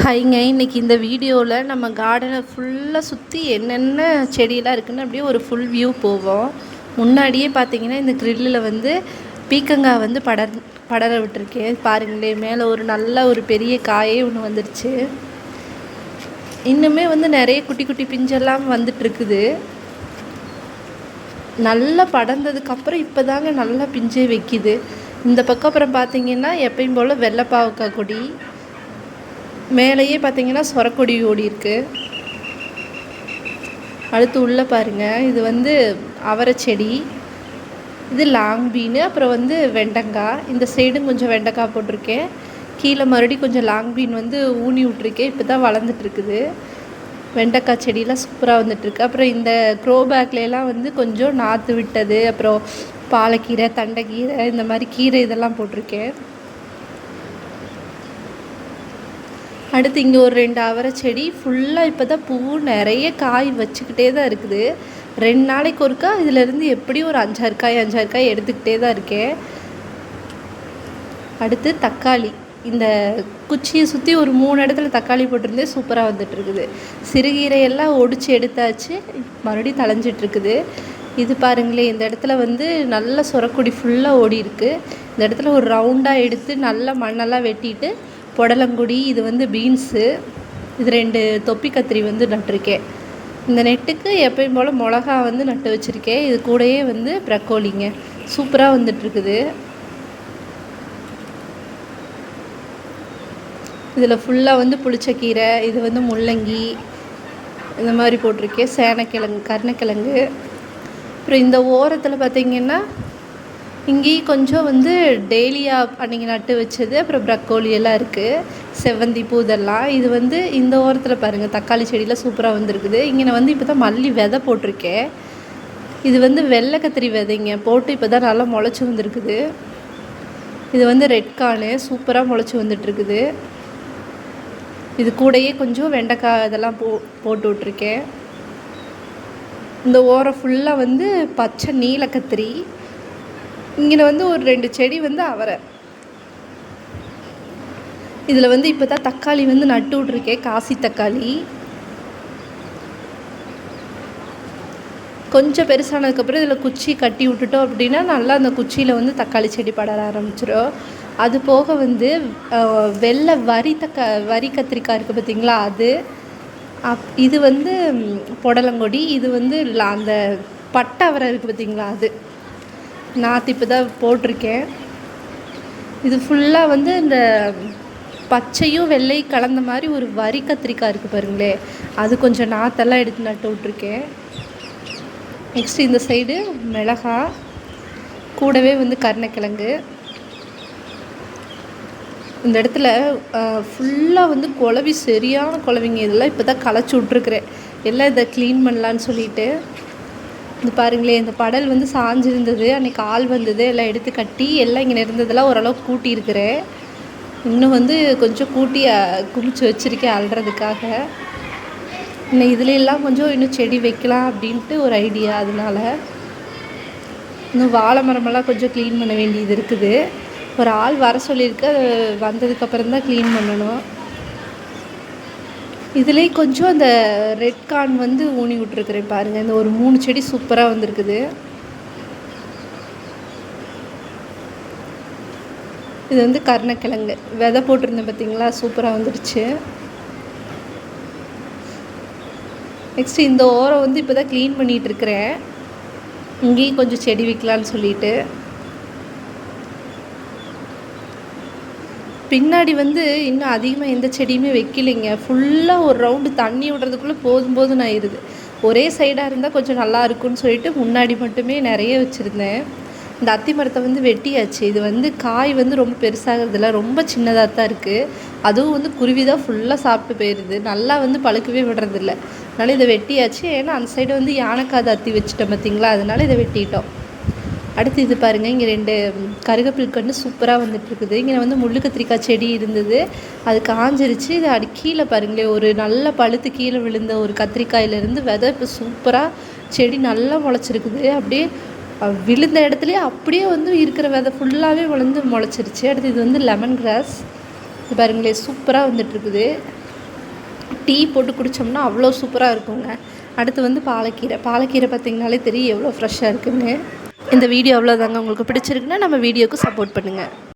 ஹைங்க இன்னைக்கு இந்த வீடியோவில் நம்ம கார்டனை ஃபுல்லாக சுற்றி என்னென்ன செடியெல்லாம் இருக்குதுன்னு அப்படியே ஒரு ஃபுல் வியூ போவோம். முன்னாடியே பார்த்தீங்கன்னா இந்த க்ரில்லில் வந்து பீக்கங்காய் வந்து படர் படர விட்டுருக்கேன். பாருங்களேன் மேலே ஒரு நல்ல ஒரு பெரிய காயே ஒன்று வந்துருச்சு. இன்னுமே வந்து நிறைய குட்டி குட்டி பிஞ்செல்லாம் வந்துட்டுருக்குது. நல்லா படர்ந்ததுக்கப்புறம் இப்போ தாங்க நல்லா பிஞ்சே வைக்கிது. இந்த பக்கம் அப்புறம் பார்த்தீங்கன்னா எப்பயும் போல் வெள்ளைப்பாவக்காய் கொடி மேலேயே பார்த்தீங்கன்னா சொரக்கொடி ஓடி இருக்குது அடுத்து உள்ளே பாருங்கள் இது வந்து அவரை செடி இது லாங் பீனு அப்புறம் வந்து வெண்டங்காய் இந்த சைடும் கொஞ்சம் வெண்டைக்காய் போட்டிருக்கேன். கீழே மறுபடியும் கொஞ்சம் லாங் பீன் வந்து ஊனி விட்ருக்கேன் இப்போ தான் வளர்ந்துட்டுருக்குது வெண்டைக்காய் செடியெலாம் சூப்பராக வந்துட்டுருக்கு. அப்புறம் இந்த க்ரோ பேக்லாம் வந்து கொஞ்சம் நாற்று விட்டது. அப்புறம் பாலக்கீரை தண்டைக்கீரை இந்த மாதிரி கீரை இதெல்லாம் போட்டிருக்கேன். அடுத்து இங்கே ஒரு ரெண்டு அவரை செடி ஃபுல்லாக இப்போ தான் பூ நிறைய காய் வச்சுக்கிட்டே தான் இருக்குது. ரெண்டு நாளைக்கு ஒருக்கா இதிலேருந்து எப்படியும் ஒரு அஞ்சாறு காய் அஞ்சாறு காய் எடுத்துக்கிட்டே தான் இருக்கேன். அடுத்து தக்காளி. இந்த குச்சியை சுற்றி ஒரு மூணு இடத்துல தக்காளி போட்டிருந்தே சூப்பராக வந்துட்டுருக்குது. சிறுகீரையெல்லாம் ஒடிச்சு எடுத்தாச்சு. மறுபடியும் தழைஞ்சிட்டுருக்குது. இது பாருங்களேன் இந்த இடத்துல வந்து நல்ல சுரக்குடி ஃபுல்லாக ஓடி இருக்குது இந்த இடத்துல ஒரு ரவுண்டாக எடுத்து நல்லா மண்ணெல்லாம் வெட்டிட்டு புடலங்குடி இது வந்து பீன்ஸு இது ரெண்டு தொப்பி கத்திரி வந்து நட்டிருக்கேன் இந்த நெட்டுக்கு எப்பயும் போல் மிளகா வந்து நட்டு வச்சுருக்கேன். இது கூடயே வந்து ப்ரக்கோலிங்க சூப்பராக வந்துட்டுருக்குது. இதில் ஃபுல்லாக வந்து புளிச்சக்கீரை இது வந்து முள்ளங்கி இந்த மாதிரி போட்டிருக்கேன். சேனக்கிழங்கு கருணக்கிழங்கு. அப்புறம் இந்த ஓரத்தில் பார்த்திங்கன்னா இங்கேயும் கொஞ்சம் வந்து டெய்லியாக அன்றைக்கி நட்டு வச்சது அப்புறம் ப்ரக்கோலி எல்லாம் இருக்குது செவ்வந்தி பூ இதெல்லாம். இது வந்து இந்த ஓரத்தில் பாருங்கள் தக்காளி செடியெலாம் சூப்பராக வந்திருக்குது. இங்கே வந்து இப்போ தான் மல்லி விதை போட்டிருக்கேன். இது வந்து வெள்ளை கத்திரி விதைங்க போட்டு இப்போ தான் நல்லா முளைச்சி வந்திருக்குது. இது வந்து ரெட் கார்னு சூப்பராக முளைச்சி வந்துட்டுருக்குது. இது கூடயே கொஞ்சம் வெண்டைக்காய் இதெல்லாம் போ போட்டு விட்ருக்கேன் இந்த ஓரம் ஃபுல்லாக வந்து பச்சை நீல கத்திரி இங்கே வந்து ஒரு ரெண்டு செடி வந்து அவரை. இதில் வந்து இப்போ தான் தக்காளி வந்து நட்டு விட்ருக்கேன் காசி தக்காளி. கொஞ்சம் பெருசானதுக்கப்புறம் இதில் குச்சி கட்டி விட்டுட்டோம் அப்படின்னா நல்லா அந்த குச்சியில் வந்து தக்காளி செடி படர ஆரம்பிச்சிடும் அது போக வந்து வெள்ளை வரி தக்க வரி கத்திரிக்காய் இருக்குது பார்த்தீங்களா அது. அப் இது வந்து புடலங்கொடி இது வந்து அந்த பட்டை அவரை இருக்குது பார்த்தீங்களா அது. நாற்று இப்போ தான் போட்டிருக்கேன். இது ஃபுல்லாக வந்து இந்த பச்சையும் வெள்ளை கலந்த மாதிரி ஒரு வரி கத்திரிக்காய் இருக்குது பாருங்களே அது கொஞ்சம் நாற்றெல்லாம் எடுத்து நட்டு விட்ருக்கேன் நெக்ஸ்ட் இந்த சைடு மிளகா கூடவே வந்து கருணக்கிழங்கு. இந்த இடத்துல ஃபுல்லாக வந்து குழவி சரியான குழவிங்க இதெல்லாம் இப்போ தான் களைச்சி விட்ருக்குறேன் எல்லாம் இதை க்ளீன் பண்ணலான்னு சொல்லிட்டு. இது பாருங்களேன் இந்த படல் வந்து சாஞ்சிருந்தது. அன்றைக்கி ஆள் வந்தது எல்லாம் எடுத்து கட்டி எல்லாம் இங்கே இருந்ததெல்லாம் ஓரளவுக்கு கூட்டியிருக்கிறேன். இன்னும் வந்து கொஞ்சம் கூட்டி குமிச்சு வச்சுருக்கேன் அல்றதுக்காக. இன்னும் இதுல எல்லாம் கொஞ்சம் இன்னும் செடி வைக்கலாம் அப்படின்ட்டு ஒரு ஐடியா அதனால. இன்னும் வாழை மரமெல்லாம் கொஞ்சம் க்ளீன் பண்ண வேண்டியது இருக்குது. ஒரு ஆள் வர சொல்லியிருக்கு அது வந்ததுக்கப்புறம் தான் க்ளீன் பண்ணணும். இதுலேயே கொஞ்சம் அந்த ரெட் கார்ன் வந்து ஊனி விட்ருக்குறேன் பாருங்கள் இந்த ஒரு மூணு செடி சூப்பராக வந்திருக்குது. இது வந்து கருணக்கிழங்கு. விதை போட்டிருந்தேன் பார்த்தீங்களா சூப்பராக வந்துடுச்சு நெக்ஸ்ட்டு இந்த ஓரம் வந்து இப்போ தான் க்ளீன் பண்ணிகிட்ருக்கிறேன் இங்கேயும் கொஞ்சம் செடி வைக்கலான்னு சொல்லிட்டு. பின்னாடி வந்து இன்னும் அதிகமாக எந்த செடியுமே வைக்கலைங்க. ஃபுல்லாக ஒரு ரவுண்டு தண்ணி விடுறதுக்குள்ளே போதும் போதும்னு ஆயிடுது ஒரே சைடாக இருந்தால் கொஞ்சம் நல்லா இருக்கும்னு சொல்லிட்டு முன்னாடி மட்டுமே நிறைய வச்சுருந்தேன். இந்த அத்தி மரத்தை வந்து வெட்டியாச்சு. இது வந்து காய் வந்து ரொம்ப பெருசாகிறதுல ரொம்ப சின்னதாக தான் இருக்குது அதுவும் வந்து குருவி தான் ஃபுல்லாக சாப்பிட்டு போயிடுது நல்லா வந்து பழுக்கவே விடுறதில்ல. அதனால் இதை வெட்டியாச்சு. ஏன்னா அந்த சைடு வந்து யானைக்காது அத்தி வச்சுட்டோம் பார்த்தீங்களா அதனால இதை வெட்டிட்டோம். அடுத்து இது பாருங்கள் இங்கே ரெண்டு கருகப்பில் கன்று சூப்பராக வந்துட்டுருக்குது. இங்கே வந்து முள்ளு கத்திரிக்காய் செடி இருந்தது. அது காஞ்சிருச்சு இது அடி கீழே பாருங்களேன் ஒரு நல்ல பழுத்து கீழே விழுந்த ஒரு கத்திரிக்காயிலேருந்து விதை இப்போ சூப்பராக செடி நல்லா முளைச்சிருக்குது. அப்படியே விழுந்த இடத்துலையே அப்படியே வந்து இருக்கிற விதை ஃபுல்லாகவே வளர்ந்து முளைச்சிருச்சு. அடுத்து இது வந்து லெமன் கிராஸ் இது பாருங்களேன் சூப்பராக வந்துட்டுருக்குது. டீ போட்டு குடித்தோம்னா அவ்வளோ சூப்பராக இருக்குங்க. அடுத்து வந்து பாலக்கீரை. பாலக்கீரை பார்த்திங்கனாலே தெரியும் எவ்வளோ ஃப்ரெஷ்ஷாக இருக்குன்னு. இந்த வீடியோ அவ்வளோதாங்க உங்களுக்கு பிடிச்சிருக்குன்னா நம்ம வீடியோவுக்கு சப்போர்ட் பண்ணுங்கள்